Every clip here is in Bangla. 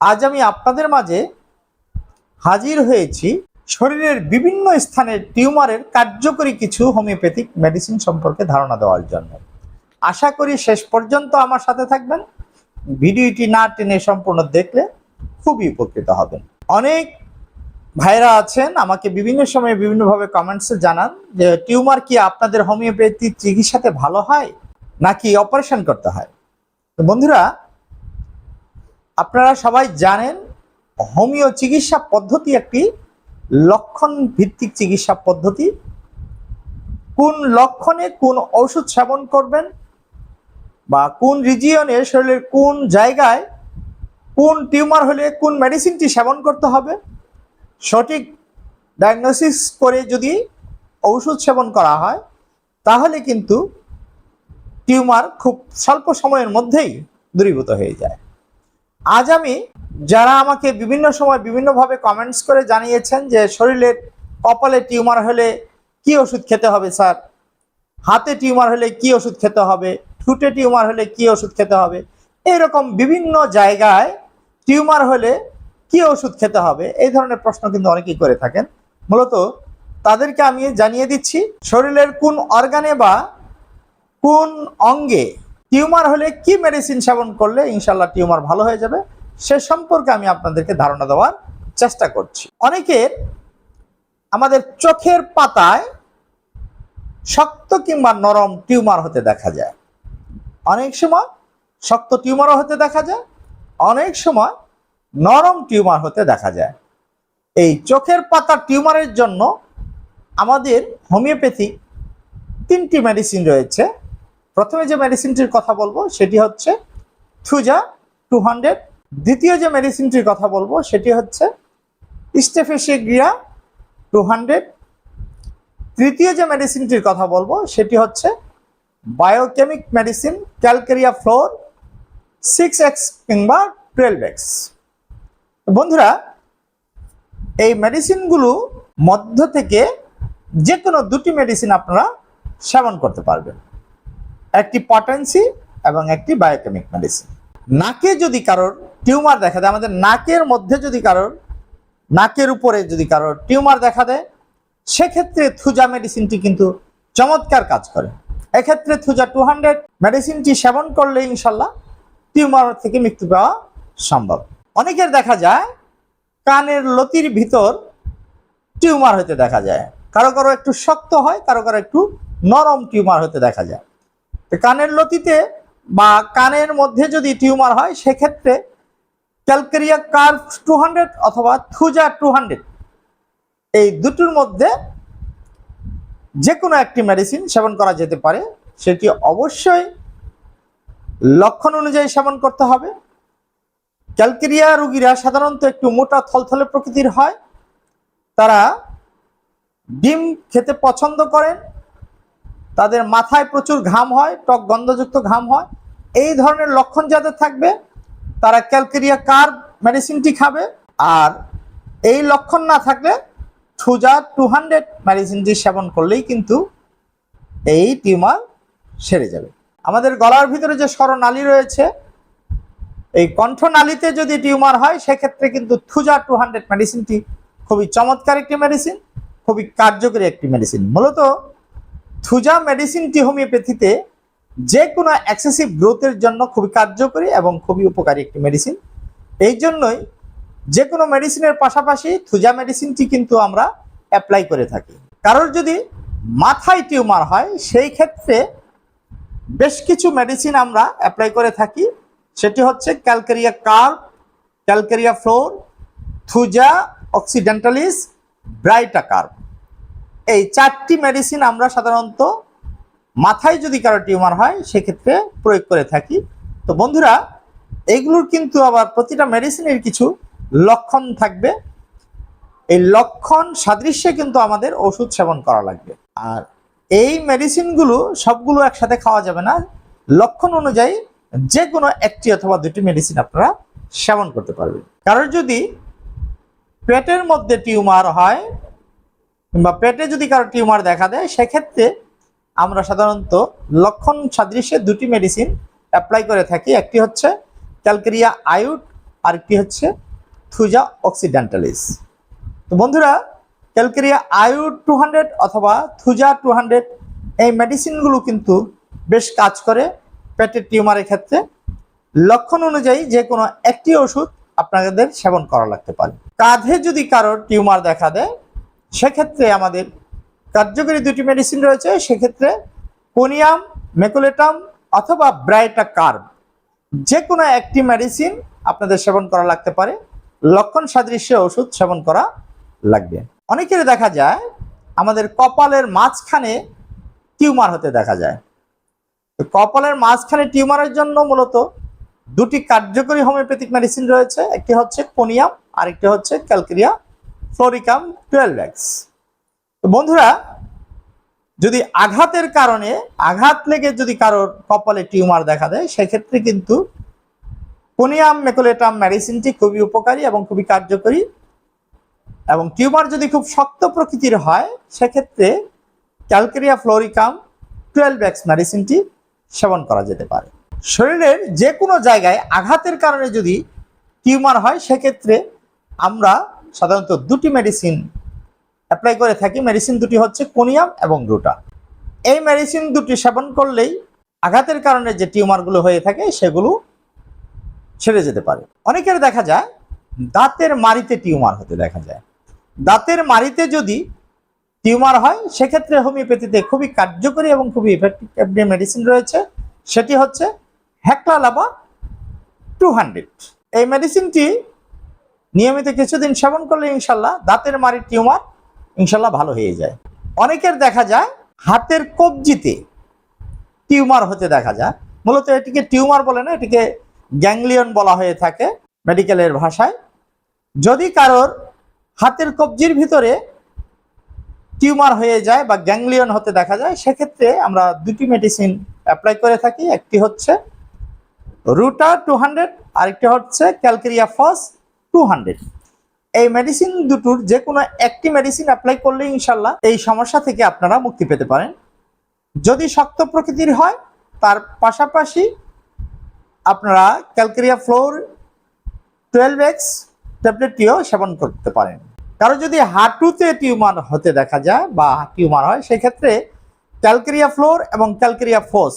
আজ আমি আপনাদের মাঝে হাজির হয়েছি শরীরের বিভিন্ন স্থানের টিউমারের কার্যকরী কিছু হোমিওপ্যাথিক মেডিসিন সম্পর্কে ধারণা দেওয়ার জন্য। আশা করি শেষ পর্যন্ত আমার সাথে থাকবেন। ভিডিওটি না টেনে সম্পূর্ণ দেখলে খুবই উপকৃত হবেন। অনেক ভাইরা আছেন, আমাকে বিভিন্ন সময়ে বিভিন্নভাবে কমেন্টসে জানান যে, টিউমার কি আপনাদের হোমিওপ্যাথি চিকিৎসাতে ভালো হয় নাকি অপারেশন করতে হয়? বন্ধুরা আপনারা সবাই জানেন, হোমিও চিকিৎসা পদ্ধতি একটি লক্ষণ ভিত্তিক চিকিৎসা পদ্ধতি। কোন লক্ষণে কোন ঔষধ সেবন করবেন বা কোন রিজিয়নে শরীরের কোন জায়গায় কোন টিউমার হলে কোন মেডিসিনটি সেবন করতে হবে, সঠিক ডায়াগনোসিস করে যদি ঔষধ সেবন করা হয়, তাহলে কিন্তু টিউমার খুব স্বল্প সময়ের মধ্যেই দূরীভূত হয়ে যায়। আজ আমি যারা আমাকে বিভিন্ন সময় বিভিন্নভাবে কমেন্টস করে জানিয়েছেন যে শরীরের কপালে টিউমার হলে কি ওষুধ খেতে হবে স্যার? হাতে টিউমার হলে কি ওষুধ খেতে হবে? ঠুটে টিউমার হলে কি ওষুধ খেতে হবে? এরকম বিভিন্ন জায়গায় টিউমার হলে কি ওষুধ খেতে হবে? এই ধরনের প্রশ্ন কিন্তু অনেকেই করে থাকেন। মূলত তাদেরকে আমি জানিয়ে দিচ্ছি, শরীরের কোন অর্গানে বা কোন অঙ্গে টিউমার হলে কি মেডিসিন সেবন করলে ইনশাল্লাহ টিউমার ভালো হয়ে যাবে? সে সম্পর্কে আমি আপনাদেরকে ধারণা দেওয়ার চেষ্টা করছি। অনেকের আমাদের চোখের পাতায় শক্ত কিংবা নরম টিউমার হতে দেখা যায়। অনেক সময় শক্ত টিউমারও হতে দেখা যায়, অনেক সময় নরম টিউমার হতে দেখা যায়। এই চোখের পাতা টিউমারের জন্য আমাদের হোমিওপ্যাথি তিনটি মেডিসিন রয়েছে। প্রথমে যে মেডিসিনটির কথা বলব, সেটি হচ্ছে থুজা টু হান্ড্রেড দ্বিতীয় যে মেডিসিনটির কথা বলব, সেটি হচ্ছে স্টেফেসিগ্রিয়া টু হান্ড্রেড তৃতীয় যে মেডিসিনটির কথা বলব, সেটি হচ্ছে biochemic medicine calcarea fluor six X কিংবা টুয়েলভ এক্স বন্ধুরা, এই মেডিসিনগুলো মধ্য থেকে যে কোনো দুটি মেডিসিন আপনারা সেবন করতে পারবেন। একটি পটেন্সি এবং একটি বায়োকেমিক মেডিসিন নাকে যদি কারোর টিউমার দেখা দেয়, আমাদের নাকের মধ্যে যদি কারোর, নাকের উপরে যদি কারোর টিউমার দেখা দেয়, সেক্ষেত্রে থুজা মেডিসিনটি কিন্তু চমৎকার কাজ করে। এক্ষেত্রে থুজা টু হান্ড্রেড মেডিসিনটি সেবন করলে ইনশাল্লাহ টিউমার থেকে মৃত্যু পাওয়া সম্ভব। অনেকের দেখা যায়, কানের লতির ভিতর টিউমার হতে দেখা যায়। কারও কারও একটু শক্ত হয়, কারও কারও একটু নরম টিউমার হতে দেখা যায়। কানের লতিতে বা কানের মধ্যে যদি টিউমার হয়, সেক্ষেত্রে ক্যালকেরিয়া কার্ভ টু হান্ড্রেড অথবা থুজা টু হান্ড্রেড এই দুটোর মধ্যে যে কোনো একটি মেডিসিন সেবন করা যেতে পারে। সেটি অবশ্যই লক্ষণ অনুযায়ী সেবন করতে হবে। ক্যালকেরিয়া রুগীরা সাধারণত একটু মোটা থলথলে প্রকৃতির হয়। তারা ডিম খেতে পছন্দ করেন তাদের মাথায় প্রচুর ঘাম হয় টক গন্ধযুক্ত ঘাম হয়। এই ধরনের লক্ষণ যাদের থাকবে, তারা ক্যালকেরিয়া কার মেডিসিনটি খাবে। আর এই লক্ষণ না থাকলে থুজা টু হান্ড্রেড মেডিসিনটি সেবন করলেই কিন্তু এই টিউমার সেরে যাবে। আমাদের গলার ভিতরে যে স্বরনালী রয়েছে, এই কণ্ঠনালীতে যদি টিউমার হয়, সেক্ষেত্রে কিন্তু থুজা টু হান্ড্রেড মেডিসিনটি খুবই চমৎকার একটি মেডিসিন, খুবই কার্যকরী একটি মেডিসিন। মূলত থুজা মেডিসিনটি হোমিওপ্যাথিতে যে কোনো এক্সেসিভ গ্রোথের জন্য খুবই কার্যকরী এবং খুবই উপকারী একটি মেডিসিন এই জন্যই যে কোনো মেডিসিনের পাশাপাশি থুজা মেডিসিনটি কিন্তু আমরা অ্যাপ্লাই করে থাকি। কারোর যদি মাথায় টিউমার হয়, সেই ক্ষেত্রে বেশ কিছু মেডিসিন আমরা অ্যাপ্লাই করে থাকি। সেটি হচ্ছে calcarea carb calcarea fluor, thuja occidentalis, baryta carb এই চারটি মেডিসিন আমরা সাধারণত মাথায় যদি কারও টিউমার হয়, সেক্ষেত্রে প্রয়োগ করে থাকি। তো বন্ধুরা, এগুলোর কিন্তু আবার প্রতিটা মেডিসিনের কিছু লক্ষণ থাকবে। এই লক্ষণ সাদৃশ্যে কিন্তু আমাদের ওষুধ সেবন করা লাগবে। আর এই মেডিসিনগুলো সবগুলো একসাথে খাওয়া যাবে না। লক্ষণ অনুযায়ী যে কোনো একটি অথবা দুটি মেডিসিন আপনারা সেবন করতে পারবেন। কারোর যদি পেটের মধ্যে টিউমার হয় কিংবা পেটে যদি কারও টিউমার দেখা দেয়, সেক্ষেত্রে আমরা সাধারণত লক্ষণ সাদৃশ্যে দুটি মেডিসিন অ্যাপ্লাই করে থাকি। একটি হচ্ছে ক্যালকেরিয়া আয়ুড আরেকটি হচ্ছে থুজা অক্সিডেন্টালিস। তো বন্ধুরা, ক্যালকেরিয়া আয়ুড টু অথবা থুজা টু এই মেডিসিনগুলো কিন্তু বেশ কাজ করে পেটের টিউমারের ক্ষেত্রে। লক্ষণ অনুযায়ী যে কোনো একটি ওষুধ আপনাদের সেবন করা লাগতে পারে। কাঁধে যদি কারোর টিউমার দেখা দেয় সেক্ষেত্রে আমাদের কার্যকরী দুটি মেডিসিন রয়েছে, সেক্ষেত্রে কোনিয়াম, মেকুলেটাম অথবা ব্রাইটা কার্ব যে কোনো একটি মেডিসিন আপনাদের সেবন করা লাগতে পারে, লক্ষণ সাদৃশ্য ওষুধ সেবন করা লাগবে। অনেকের দেখা যায়, আমাদের কপালের মাঝখানে টিউমার হতে দেখা যায়। কপালের মাঝখানে টিউমারের জন্য মূলত দুটি কার্যকরী হোমিওপ্যাথিক মেডিসিন রয়েছে, একটি হচ্ছে কোনিয়াম, আরেকটি হচ্ছে ক্যালকেরিয়া ফ্লোরিকাম টুয়েলভ এক্স তো বন্ধুরা, যদি আঘাতের কারণে, আঘাত লেগে যদি কারোর কপালে টিউমার দেখা দেয়, সেক্ষেত্রে কিন্তু কোনিয়াম মেকুলেটাম মেডিসিনটি খুবই উপকারী এবং খুবই কার্যকরী। এবং টিউমার যদি খুব শক্ত প্রকৃতির হয়, সেক্ষেত্রে ক্যালকেরিয়া ফ্লোরিকাম টুয়েলভ এক্স মেডিসিনটি সেবন করা যেতে পারে। শরীরের যে কোনো জায়গায় আঘাতের কারণে যদি টিউমার হয়, সেক্ষেত্রে আমরা সাধারণত দুটি মেডিসিন অ্যাপ্লাই করে থাকি। মেডিসিন দুটি হচ্ছে কোনিয়াম এবং রুটা। এই মেডিসিন দুটি সেবন করলেই আঘাতের কারণে যে টিউমারগুলো হয়ে থাকে, সেগুলো ছেড়ে যেতে পারে। অনেকের দেখা যায়, দাঁতের মারিতে টিউমার হতে দেখা যায়। দাঁতের মারিতে যদি টিউমার হয়, সেক্ষেত্রে হোমিওপ্যাথিতে খুবই কার্যকরী এবং খুবই ইফেক্টিভ মেডিসিন রয়েছে। সেটি হচ্ছে হ্যাকলা লাভা টু হান্ড্রেড। এই মেডিসিনটি নিয়মিত কিছুদিন সেবন করলে ইনশাল্লাহ দাঁতের মারির টিউমার ইনশাল্লাহ ভালো হয়ে যায়। অনেকের দেখা যায় হাতের কবজিতে টিউমার হতে দেখা যায়। মূলত এটিকে টিউমার বলে না, এটিকে গ্যাংলিয়ন বলা হয়ে থাকে মেডিকেলের ভাষায়। যদি কারোর হাতের কবজির ভিতরে টিউমার হয়ে যায় বা গ্যাংলিয়ন হতে দেখা যায়, সেক্ষেত্রে আমরা দুটি মেডিসিন অ্যাপ্লাই করে থাকি। একটি হচ্ছে রুটা টু হান্ড্রেড, আরেকটি হচ্ছে ক্যালকেরিয়া ফস টু হান্ড্রেড এই মেডিসিন দুটোর যে কোনো একটি মেডিসিন অ্যাপ্লাই করলে ইনশাল্লাহ এই সমস্যা থেকে আপনারা মুক্তি পেতে পারেন। যদি শক্ত প্রকৃতির হয়, তার পাশাপাশি আপনারা ক্যালকেরিয়া ফ্লোর টুয়েলভ এক্স ট্যাবলেটটিও সেবন করতে পারেন। কারও যদি হাঁটুতে টিউমার হতে দেখা যায় বা টিউমার হয়, সেক্ষেত্রে ক্যালকেরিয়া ফ্লোর এবং ক্যালকেরিয়া ফোস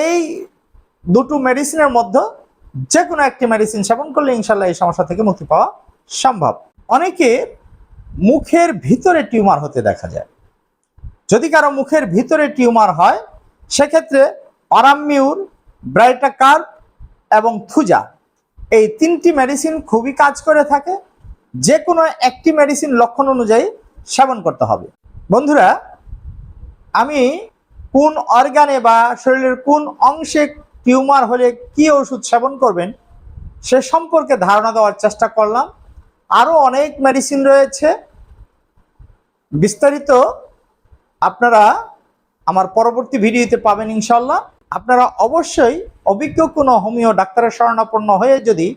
এই দুটো মেডিসিনের মধ্যে যে কোনো একটি মেডিসিন সেবন করলে ইনশাল্লাহ এই সমস্যা থেকে মুক্তি পাওয়া সম্ভব। অনেকে মুখের ভিতরে টিউমার হতে দেখা যায়। যদি কারও মুখের ভিতরে টিউমার হয়, সেক্ষেত্রে অরামিউর ব্রাইটা কার্প এবং থুজা এই তিনটি মেডিসিন খুবই কাজ করে থাকে। যে কোনো একটি মেডিসিন লক্ষণ অনুযায়ী সেবন করতে হবে। বন্ধুরা, আমি কোন অর্গানে বা শরীরের কোন অংশে টিউমার হলে কি ওষুধ সেবন করবেন, সে সম্পর্কে ধারণা দেওয়ার চেষ্টা করলাম। আরও অনেক মেডিসিন রয়েছে। বিস্তারিত আপনারা আমার পরবর্তী ভিডিওতে পাবেন ইনশাল্লাহ আপনারা অবশ্যই অভিজ্ঞ কোনো হোমিও ডাক্তারের শরণাপন্ন হয়ে যদি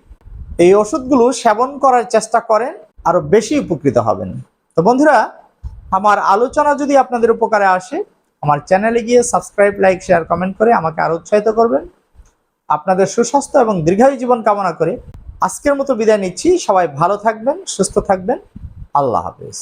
এই ওষুধগুলো সেবন করার চেষ্টা করেন, আরও বেশি উপকৃত হবেন। তো বন্ধুরা, আমার আলোচনা যদি আপনাদের উপকারে আসে, আমার চ্যানেলে গিয়ে সাবস্ক্রাইব লাইক শেয়ার কমেন্ট করে আমাকে আরও উৎসাহিত করবেন। আপনাদের সুস্বাস্থ্য এবং দীর্ঘায়ু জীবন কামনা করে আজকের মতো বিদায় নিচ্ছি। সবাই ভালো থাকবেন, সুস্থ থাকবেন। আল্লাহ হাফেজ।